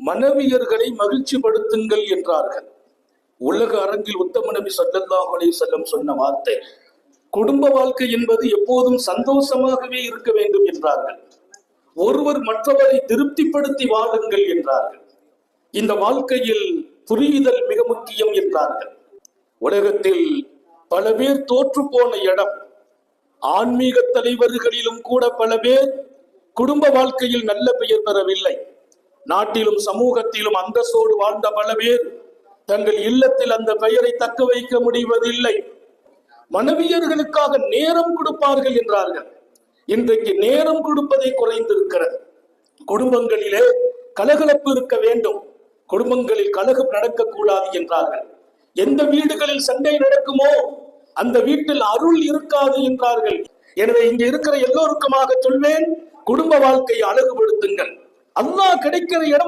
மனைவியர்களை மகிழ்ச்சிப்படுத்துங்கள் என்றார்கள். உலக அரங்கில் உத்தம நபி ஸல்லல்லாஹு அலைஹி சொன்ன வார்த்தை குடும்ப வாழ்க்கை என்பது எப்போதும் சந்தோஷமாகவே இருக்க வேண்டும் என்றார்கள். ஒருவர் மற்றவரை திருப்திப்படுத்தி வாழுங்கள் என்றார்கள். இந்த வாழ்க்கையில் புரியுதல் மிக முக்கியம் என்றார்கள். உலகத்தில் பல பேர் தோற்று போன இடம் ஆன்மீக தலைவர்களிலும் கூட பல பேர் குடும்ப வாழ்க்கையில் நல்ல பெயர் பெறவில்லை. நாட்டிலும் சமூகத்திலும் அந்தஸ்தோடு வாழ்ந்த பல பேர் தங்கள் இல்லத்தில் அந்த பெயரை தக்க வைக்க முடிவதில்லை. மனைவியர்களுக்காக நேரம் கொடுப்பார்கள் என்றார்கள். இன்றைக்கு நேரம் கொடுப்பதை குறைந்திருக்கிறது. குடும்பங்களிலே கலகலப்பு இருக்க வேண்டும். குடும்பங்களில் கலகம் நடக்கக்கூடாது என்றார்கள். எந்த வீடுகளில் சண்டை நடக்குமோ அந்த வீட்டில் அருள் இருக்காது என்றார்கள். எனவே இங்கு இருக்கிற எல்லோருக்குமாக சொல்வேன் குடும்ப வாழ்க்கையை அழகுபடுத்துங்கள். அல்லாஹ் கிடைக்கிற இடம்